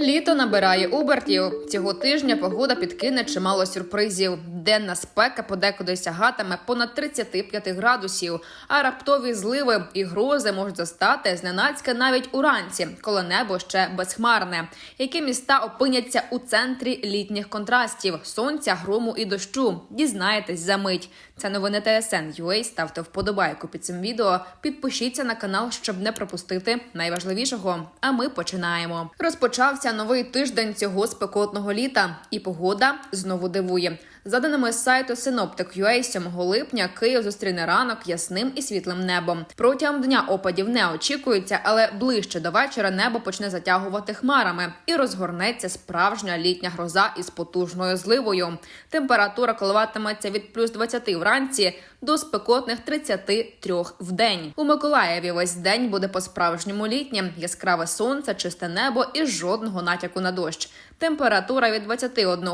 Літо набирає обертів. Цього тижня погода підкине чимало сюрпризів. Денна спека подекуди сягатиме понад 35 градусів, а раптові зливи і грози можуть застати зненацька навіть уранці, коли небо ще безхмарне. Які міста опиняться у центрі літніх контрастів, сонця, грому і дощу. Дізнаєтесь за мить. Це новини ТСН UA. Ставте вподобайку під цим відео. Підпишіться на канал, щоб не пропустити найважливішого. А ми починаємо. Розпочався новий тиждень цього спекотного літа, і погода знову дивує. За даними сайту Synoptic.ua, 7 липня Київ зустріне ранок ясним і світлим небом. Протягом дня опадів не очікується, але ближче до вечора небо почне затягувати хмарами і розгорнеться справжня літня гроза із потужною зливою. Температура коливатиметься від плюс 20 вранці до спекотних 33 в день. У Миколаєві весь день буде по-справжньому літнім. Яскраве сонце, чисте небо і жодного натяку на дощ. Температура від 21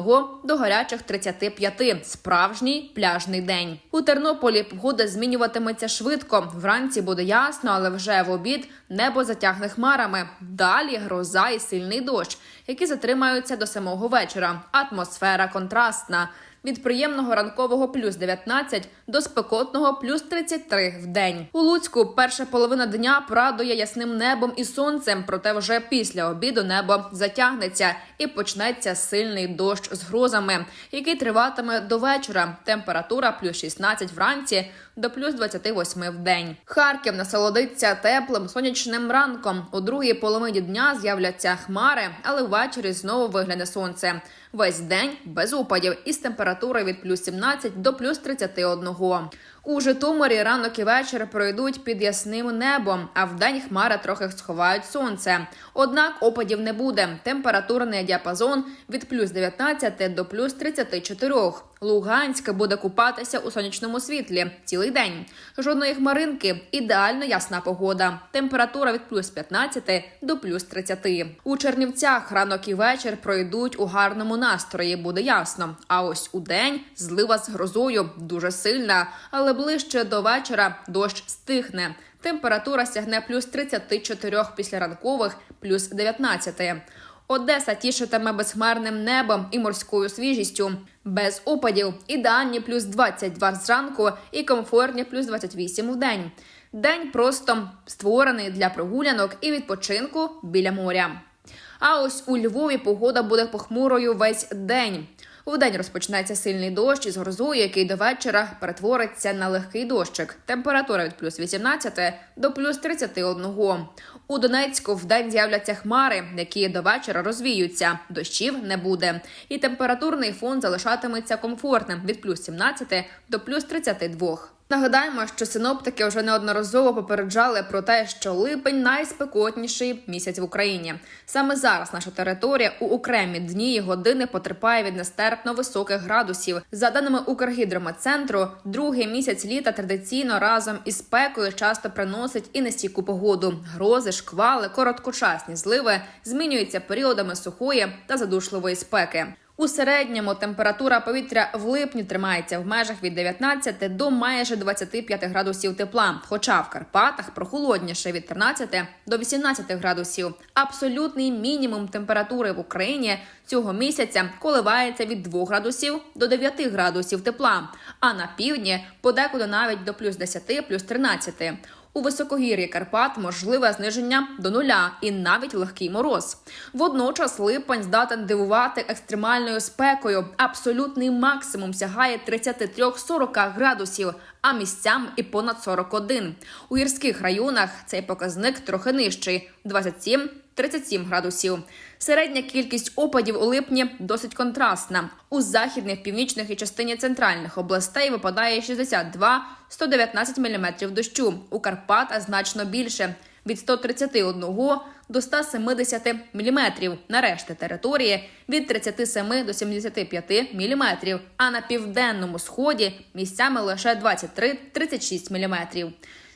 до гарячих 35. Справжній пляжний день. У Тернополі погода змінюватиметься швидко. Вранці буде ясно, але вже в обід небо затягне хмарами. Далі гроза і сильний дощ, які затримаються до самого вечора. Атмосфера контрастна. Від приємного ранкового плюс 19 до спекотного плюс 33 в день. У Луцьку перша половина дня порадує ясним небом і сонцем, проте вже після обіду небо затягнеться і почнеться сильний дощ з грозами, який триватиме до вечора. Температура плюс 16 вранці до плюс 28 в день. Харків насолодиться теплим сонячним ранком. У другій половині дня з'являться хмари, але ввечері знову вигляне сонце. Весь день без опадів із температури від плюс 17 до плюс 31. У Житомирі ранок і вечір пройдуть під ясним небом, а вдень хмари трохи сховають сонце. Однак опадів не буде. Температурний діапазон від плюс 19 до плюс 34. Луганськ буде купатися у сонячному світлі цілий день. Жодної хмаринки, ідеально ясна погода. Температура від плюс 15 до плюс 30. У Чернівцях ранок і вечір пройдуть у гарному настрої. Буде ясно. А ось у день злива з грозою дуже сильна, але ближче до вечора дощ стихне. Температура сягне плюс 34 після ранкових, плюс 19. Одеса тішитиме безхмарним небом і морською свіжістю. Без опадів ідеальні плюс 22 зранку і комфортні плюс 28 в день. День просто створений для прогулянок і відпочинку біля моря. А ось у Львові погода буде похмурою весь день. Вдень розпочнеться сильний дощ із грозою, який до вечора перетвориться на легкий дощик. Температура від плюс 18 до плюс 31. У Донецьку вдень з'являться хмари, які до вечора розвіються. Дощів не буде. І температурний фон залишатиметься комфортним від плюс 17 до плюс 32. Нагадаємо, що синоптики вже неодноразово попереджали про те, що липень найспекотніший місяць в Україні. Саме зараз наша територія у окремі дні і години потерпає від нестерпно високих градусів. За даними Укргідрометцентру, другий місяць літа традиційно разом із спекою часто приносить і нестійку погоду. Грози, шквали, короткочасні зливи змінюються періодами сухої та задушливої спеки. У середньому температура повітря в липні тримається в межах від 19 до майже 25 градусів тепла. Хоча в Карпатах прохолодніше від 13 до 18 градусів. Абсолютний мінімум температури в Україні цього місяця коливається від 2 градусів до 9 градусів тепла. А на півдні подекуди навіть до плюс 10, плюс 13. У високогір'ї Карпат можливе зниження до нуля і навіть легкий мороз. Водночас липень здатен дивувати екстремальною спекою. Абсолютний максимум сягає 33-40 градусів, а місцям і понад 41. У гірських районах цей показник трохи нижчий 27 37 градусів. Середня кількість опадів у липні досить контрастна. У західних, північних і частині центральних областей випадає 62-119 мм дощу. У Карпатах значно більше від 131 до 170 мм. На решті території від 37 до 75 мм. А на південному сході місцями лише 23-36 мм.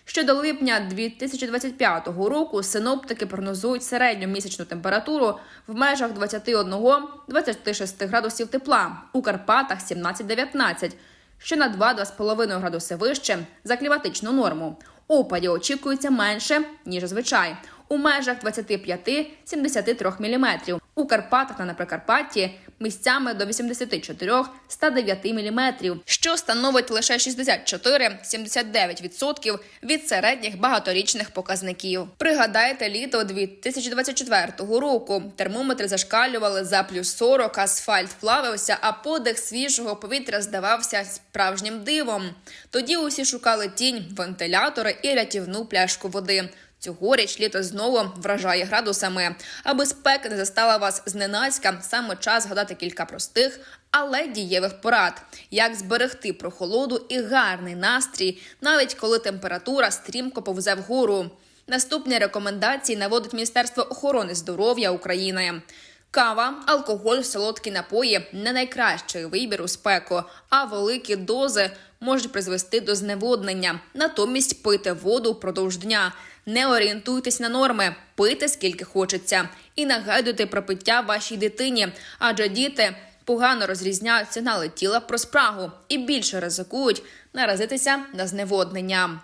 Щодо липня 2025 року синоптики прогнозують середню місячну температуру в межах 21-26 градусів тепла, у Карпатах 17-19, що на 2-2,5 градуси вище за кліматичну норму. Опадів очікується менше ніж зазвичай. У межах 25-73 мм. У Карпатах та на Прикарпатті місцями до 84-109 мм, що становить лише 64-79% від середніх багаторічних показників. Пригадайте літо 2024 року. Термометри зашкалювали за плюс 40, асфальт плавився, а подих свіжого повітря здавався справжнім дивом. Тоді усі шукали тінь, вентилятори і рятівну пляшку води. Цьогоріч літо знову вражає градусами. Аби спека не застала вас зненацька, саме час згадати кілька простих, але дієвих порад, як зберегти прохолоду і гарний настрій, навіть коли температура стрімко повзе вгору. Наступні рекомендації наводить Міністерство охорони здоров'я України. Кава, алкоголь, солодкі напої не найкращий вибір у спеку, а великі дози можуть призвести до зневоднення. Натомість пийте воду впродовж дня. Не орієнтуйтесь на норми, пийте скільки хочеться, і нагадуйте про пиття вашій дитині, адже діти погано розрізняють сигнали тіла про спрагу і більше ризикують наразитися на зневоднення.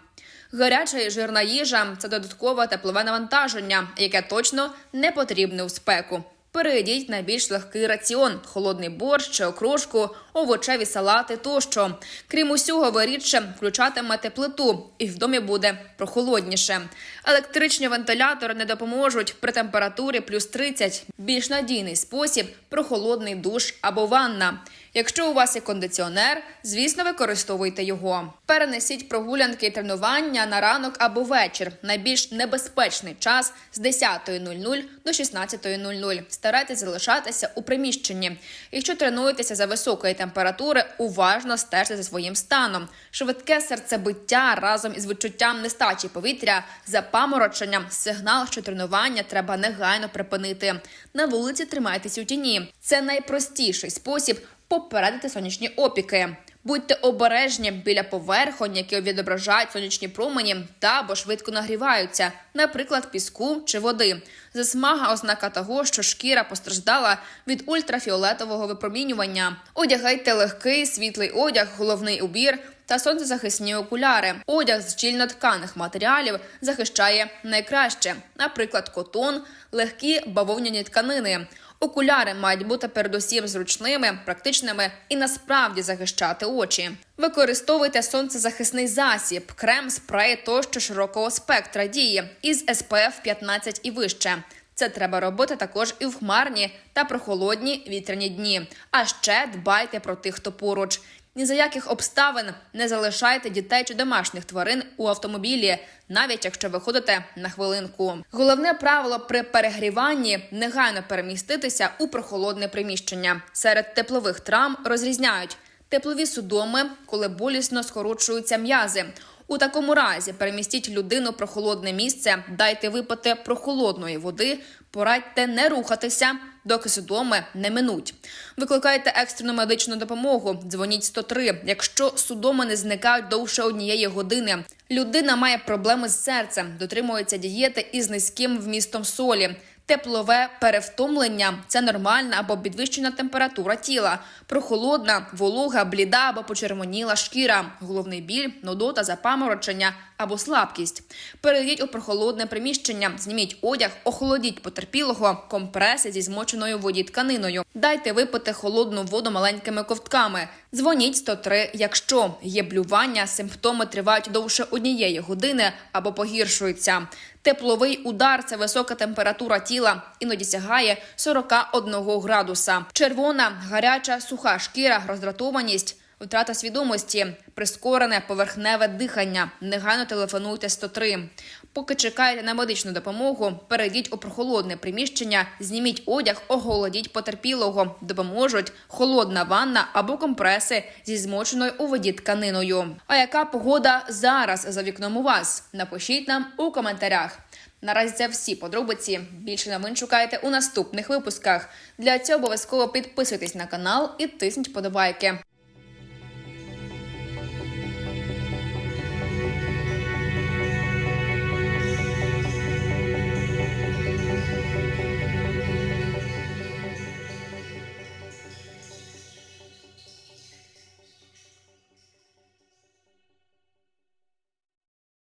Гаряча і жирна їжа це додаткове теплове навантаження, яке точно не потрібне у спеку. Перейдіть на більш легкий раціон, холодний борщ окрошку, овочеві салати тощо. Крім усього, ви рідше включатимете плиту, і в домі буде прохолодніше. Електричні вентилятори не допоможуть при температурі плюс 30. Більш надійний спосіб прохолодний душ або ванна. Якщо у вас є кондиціонер, звісно, використовуйте його. Перенесіть прогулянки і тренування на ранок або вечір. Найбільш небезпечний час з 10.00 до 16.00. Старайтесь залишатися у приміщенні. Якщо тренуєтеся за високої температури, уважно стежте за своїм станом. Швидке серцебиття разом із відчуттям нестачі повітря, запамороченням, сигнал, що тренування треба негайно припинити. На вулиці тримайтесь у тіні. Це найпростіший спосіб попередити сонячні опіки. Будьте обережні біля поверхонь, які відображають сонячні промені та або швидко нагріваються, наприклад, піску чи води. Засмага ознака того, що шкіра постраждала від ультрафіолетового випромінювання. Одягайте легкий світлий одяг, головний убір та сонцезахисні окуляри. Одяг з щільнотканих матеріалів захищає найкраще, наприклад, котон, легкі бавовняні тканини. Окуляри мають бути передусім зручними, практичними і насправді захищати очі. Використовуйте сонцезахисний засіб, крем, спрей тощо широкого спектра дії із SPF 15 і вище. Це треба робити також і в хмарні та прохолодні вітряні дні. А ще дбайте про тих, хто поруч. Ні за яких обставин не залишайте дітей чи домашніх тварин у автомобілі, навіть якщо виходите на хвилинку. Головне правило при перегріванні негайно переміститися у прохолодне приміщення. Серед теплових травм розрізняють теплові судоми, коли болісно скорочуються м'язи. У такому разі перемістіть людину в прохолодне місце, дайте випити прохолодної води, порадьте не рухатися, доки судоми не минуть. Викликайте екстрену медичну допомогу, дзвоніть 103, якщо судоми не зникають довше однієї години. Людина має проблеми з серцем, дотримується дієти із низьким вмістом солі. Теплове перевтомлення це нормальна або підвищена температура тіла, прохолодна, волога, бліда або почервоніла шкіра, головний біль, нудота, запаморочення або слабкість. Перейдіть у прохолодне приміщення, зніміть одяг, охолодіть потерпілого, компреси зі змоченою воді тканиною. Дайте випити холодну воду маленькими ковтками. Дзвоніть 103, якщо є блювання, симптоми тривають довше однієї години або погіршуються. Тепловий удар це висока температура тіла, іноді сягає 41 градуса. Червона, гаряча, суха шкіра, роздратованість. Втрата свідомості, прискорене поверхневе дихання. Негайно телефонуйте 103. Поки чекаєте на медичну допомогу, перейдіть у прохолодне приміщення, зніміть одяг, оголодіть потерпілого. Допоможуть холодна ванна або компреси зі змоченою у воді тканиною. А яка погода зараз за вікном у вас? Напишіть нам у коментарях. Наразі це всі подробиці. Більше новин шукайте у наступних випусках. Для цього обов'язково підписуйтесь на канал і тисніть подобайки.